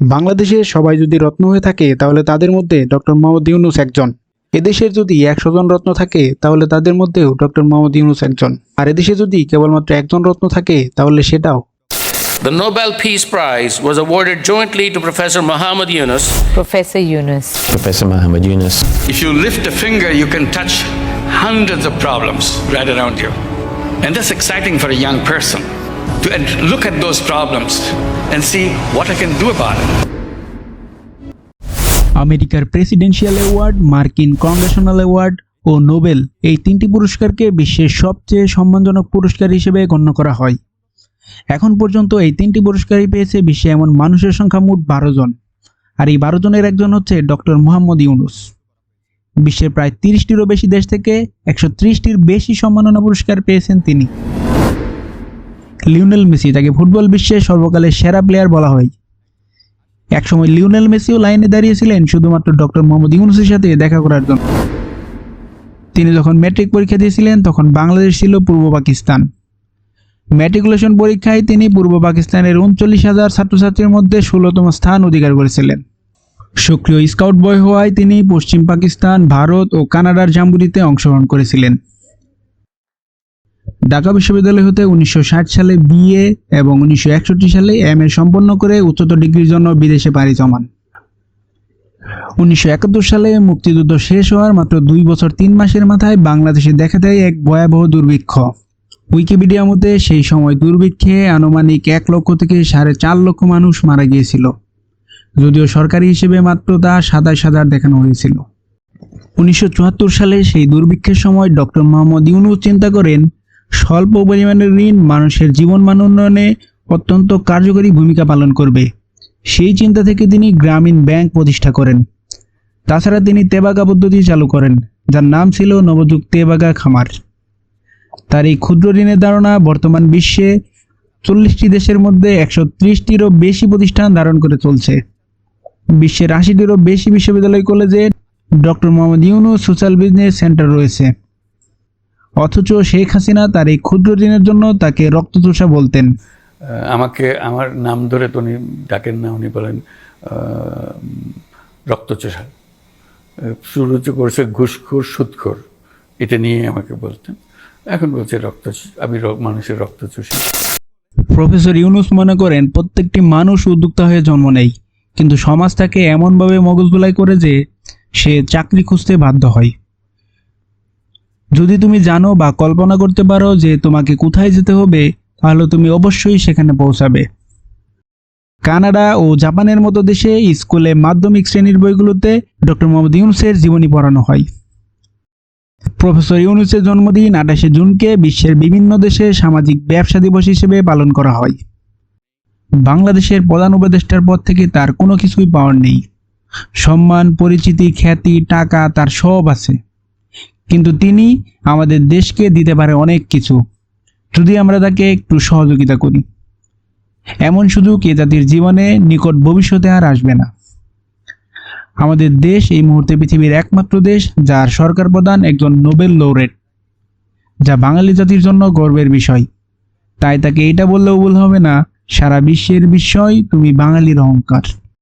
বাংলাদেশে সবাই যদি রত্ন হয়ে থাকে তাহলে তাদের মধ্যে ডক্টর মোহাম্মদ ইউনুস একজন এদেশের যদি একশো জন রত্ন থাকে তাহলে তাদের মধ্যেও ডক্টর মোহাম্মদ ইউনুস একজন আর এদেশে যদি কেবলমাত্র একজন রত্ন থাকে তাহলে সেটাও The Nobel Peace Prize was awarded jointly to Professor Muhammad Yunus Professor Yunus. Professor Muhammad Yunus. If you lift a finger, you can touch hundreds of problems right around you. And that's exciting for a young person to look at those problems and see what I can do about it. আমেরিকার presidential award মার্কিন congressional award ও Nobel এই তিনটি পুরস্কারকে বিশ্বের সবচেয়ে সম্মানজনক পুরস্কার হিসেবে গণ্য করা হয়। এখন পর্যন্ত এই তিনটি পুরস্কারই পেয়েছে বিশ্বে এমন মানুষের সংখ্যা মোট বারো জন। আর এই বারো জনের একজন হচ্ছে ডক্টর মোহাম্মদ ইউনুস। বিশ্বের প্রায় তিরিশটিরও বেশি দেশ থেকে একশো ত্রিশটির বেশি সম্মাননা পুরস্কার পেয়েছেন তিনি। লিওনেল মেসি তাকে ফুটবল বিশ্বের সর্বকালের সেরা প্লেয়ার বলা হয়। একসময় লিওনেল মেসিও লাইনে দাঁড়িয়েছিলেন, শুধুমাত্র ডক্টর মোহাম্মদ ইউনুসের সাথে দেখা করার জন্য। তিনি যখন ম্যাট্রিক পরীক্ষা দিয়েছিলেন, তখন বাংলাদেশ ছিল পূর্ব পাকিস্তান। ম্যাট্রিকুলেশন পরীক্ষায় তিনি পূর্ব পাকিস্তানের উনচল্লিশ হাজার ছাত্রছাত্রীর মধ্যে ষোলোতম স্থান অধিকার করেছিলেন। সক্রিয় স্কাউট বয় হওয়ায় তিনি পশ্চিম পাকিস্তান, ভারত ও কানাডার জাম্বুরিতে অংশগ্রহণ করেছিলেন। ঢাকা বিশ্ববিদ্যালয় হতে উনিশশো ষাট সালে বিএ এবং উনিশশো সালে এম এ সম্পন্ন করে উচ্চতর ডিগ্রির জন্য বিদেশে পাড়ি জমান। উনিশশো সালে মুক্তিযুদ্ধ শেষ হওয়ার মাত্র দুই বছর তিন মাসের মাথায় বাংলাদেশে দেখা দেয় এক ভয়াবহ দুর্ভিক্ষ। উইকিপিডিয়া মতে সেই সময় দুর্ভিক্ষে আনুমানিক এক লক্ষ থেকে সাড়ে চার লক্ষ মানুষ মারা গিয়েছিল। যদিও সরকারি হিসেবে মাত্র তা সাতাশ হাজার দেখানো হয়েছিল। উনিশশো চুয়াত্তর সালে সেই দুর্ভিক্ষের সময় ডক্টর মোহাম্মদ ইউনুস চিন্তা করেন স্বল্প পরিমাণের ঋণ মানুষের জীবনমান উন্নয়নে অত্যন্ত কার্যকরী ভূমিকা পালন করবে। সেই চিন্তা থেকে তিনি গ্রামীণ ব্যাংক প্রতিষ্ঠা করেন। তাছাড়া তিনি তেবাগা পদ্ধতি চালু করেন, যার নাম ছিল নবযুগ তেবাগা খামার। তার এই ক্ষুদ্র ঋণের ধারণা বর্তমান বিশ্বে চল্লিশটি দেশের মধ্যে একশো ত্রিশটিরও বেশি প্রতিষ্ঠান ধারণ করে চলছে। বিশ্বের আশিটিরও বেশি বিশ্ববিদ্যালয় কলেজে doctor Mohammad Yunus social business center রয়েছে। অথচ শেখ হাসিনা তার এই ক্ষুদ্র ঋণের জন্য তাকে রক্তচোষা বলতেন। আমাকে আমার নাম ধরে তো উনি ডাকেন না উনি বলেন রক্তচোষা। শুরুতে করেছে ঘুষখোর সুদখোর। এটা নিয়ে আমাকে বলতেন। এখন বলছে রক্ত আমি মানুষের রক্ত চুষি প্রফেসর ইউনুস মনে করেন প্রত্যেকটি মানুষ উদ্যোক্তা হয়ে জন্ম নেয়। কিন্তু সমাজ তাকে এমনভাবে মগজদোলাই করে যে সে চাকরি খুঁজতে বাধ্য হয়। যদি তুমি জানো বা কল্পনা করতে পারো যে তোমাকে কোথায় যেতে হবে, তাহলে তুমি অবশ্যই সেখানে পৌঁছাবে। কানাডা ও জাপানের মতো দেশে স্কুলে মাধ্যমিক শ্রেণির বইগুলোতে ডক্টর মোহাম্মদ ইউনুসের জীবনী পড়ানো হয়। প্রফেসর ইউনুসের জন্মদিন আঠাশে জুনকে বিশ্বের বিভিন্ন দেশে সামাজিক ব্যবসা দিবস হিসেবে পালন করা হয়। বাংলাদেশের প্রধান উপদেষ্টার পদ থেকে তার কোনো কিছুই পাওয়ার নেই। সম্মান, পরিচিতি, খ্যাতি, টাকা, তার সব আছে। কিন্তু তিনি আমাদের দেশকে দিতে পারে অনেক কিছু। যদি আমরা তাকে একটু সহযোগিতা করি। এমন সুযোগ এ জাতির জীবনে নিকট ভবিষ্যতে আর আসবে না। আমাদের দেশ এই মুহূর্তে পৃথিবীর একমাত্র দেশ, যার সরকার প্রধান একজন নোবেল লৌরেট, যা বাঙালি জাতির জন্য গর্বের বিষয়। তাই তাকে এটা বললেও ভুল হবে না, সারা বিশ্বের বিষয় তুমি বাঙালির অহংকার।